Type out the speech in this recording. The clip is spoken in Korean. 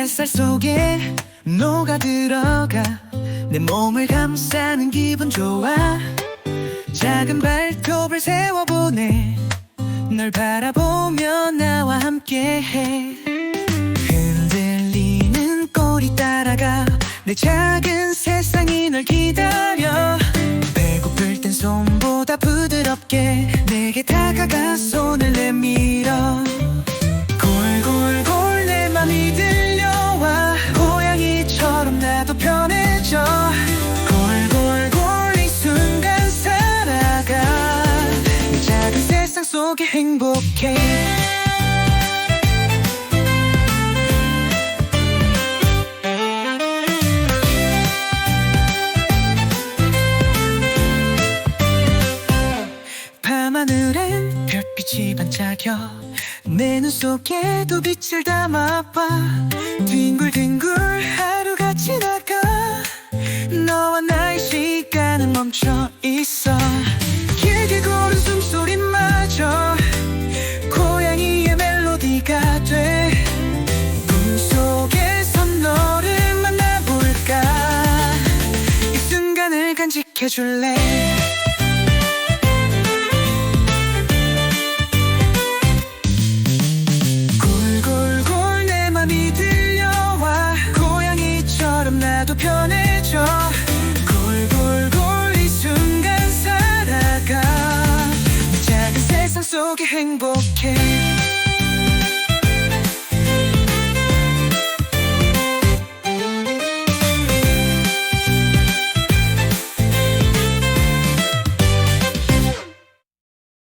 햇살 속에 녹아 들어가. 내 몸을 감싸는 기분 좋아. 작은 발톱을 세워보네. 널 바라보며 나와 함께해. 흔들리는 꼬리 따라가. 내 작은 세상이 널 기다려. 배고플 땐 손보다 부드럽게 내게 다가가 손을 내밀어 세상 속에 행복해. 밤하늘엔 별빛이 반짝여 내 눈 속에도 빛을 담아봐. 뒹굴뒹굴 하루가 지나가 너와 나의 시간은 멈춰 있어 간직해줄래? 골골골 내 맘이 들려와 고양이처럼 나도 편해져. 골골골 이 순간 살아가. 이 작은 세상 속에 행복해